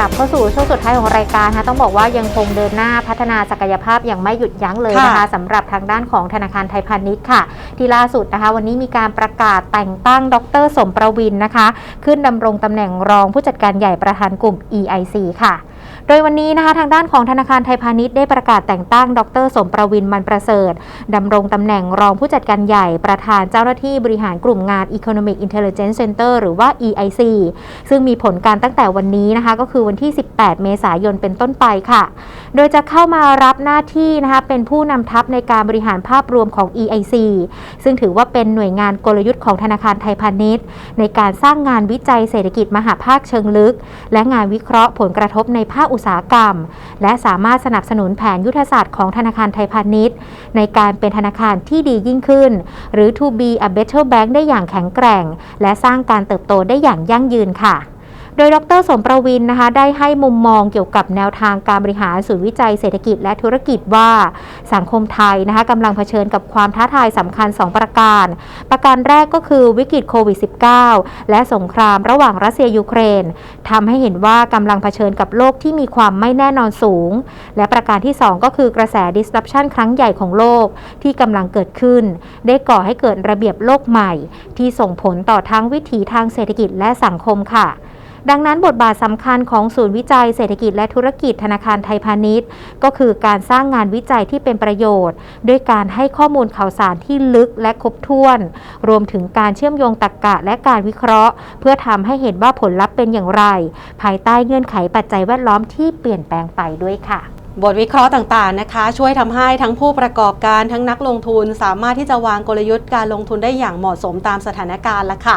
ลับเข้าสู่ช่วงสุดท้ายของรายการนะคะต้องบอกว่ายังคงเดินหน้าพัฒนาศักยภาพอย่างไม่หยุดยั้งเลยนะคะค่ะสำหรับทางด้านของธนาคารไทยพาณิชย์ค่ะ ที่ล่าสุดนะคะ วันนี้มีการประกาศแต่งตั้งดร สมประวินนะคะ ขึ้นดำรงตำแหน่งรองผู้จัดการใหญ่ประธานกลุ่ม EIC ค่ะโดยวันนี้นะคะทางด้านของธนาคารไทยพาณิชย์ได้ประกาศแต่งตั้ง ดร สมประวินมันประเสริฐดำรงตำแหน่งรองผู้จัดการใหญ่ประธานเจ้าหน้าที่บริหารกลุ่มงาน Economic Intelligence Center หรือว่า EIC ซึ่งมีผลการตั้งแต่วันนี้นะคะก็คือวันที่ 18 เมษายนเป็นต้นไปค่ะ โดยจะเข้ามารับหน้าที่นะคะเป็นผู้นำทัพในการบริหารภาพรวมของ EIC ซึ่งถือว่าเป็นหน่วยงานกลยุทธ์ของธนาคารไทยพาณิชย์ ในการสร้างงานวิจัยเศรษฐกิจมหาภาคเชิงลึก และงานวิเคราะห์ผลกระทบในภาคอุตสาหกรรม และสามารถสนับสนุนแผนยุทธศาสตร์ของธนาคารไทยพาณิชย์ ในการเป็นธนาคารที่ดียิ่งขึ้น หรือ to be a better bank ได้อย่างแข็งแกร่ง และสร้างการเติบโตได้อย่างยั่งยืนค่ะ ดยดรสมประวินนะคะได้ให้มุมมองเกี่ยวกับแนวทางการบริหารศูนย์วิจัยเศรษฐกิจและธุรกิจว่าสังคมไทยนะคะกำลังเผชิญกับความท้าทายสำคัญ 2 ประการ ประการแรกก็คือวิกฤตโควิด -19 และสงครามระหว่างรัสเซียยูเครนทำให้เห็นว่ากำลังเผชิญกับโลกที่มีความไม่แน่นอนสูง และประการที่ 2 ก็คือกระแส disruption ครั้งใหญ่ของโลกที่กำลังเกิดขึ้น ได้ก่อให้เกิดระเบียบโลกใหม่ ที่ส่งผลต่อทั้งวิถีทางเศรษฐกิจและสังคมค่ะ ดังนั้นบทบาทสำคัญของศูนย์วิจัยเศรษฐกิจและธุรกิจธนาคารไทยพาณิชย์ ก็คือการสร้างงานวิจัยที่เป็นประโยชน์ ด้วยการให้ข้อมูลข่าวสารที่ลึกและครบถ้วน รวมถึงการเชื่อมโยงตรรกะและการวิเคราะห์ เพื่อทำให้เห็นว่าผลลัพธ์เป็นอย่างไร ภายใต้เงื่อนไขปัจจัยแวดล้อมที่เปลี่ยนแปลงไปด้วยค่ะบทวิเคราะห์ต่างๆนะคะ ช่วยทำให้ทั้งผู้ประกอบการทั้งนักลงทุน สามารถที่จะวางกลยุทธ์การลงทุนได้อย่างเหมาะสมตามสถานการณ์ละค่ะ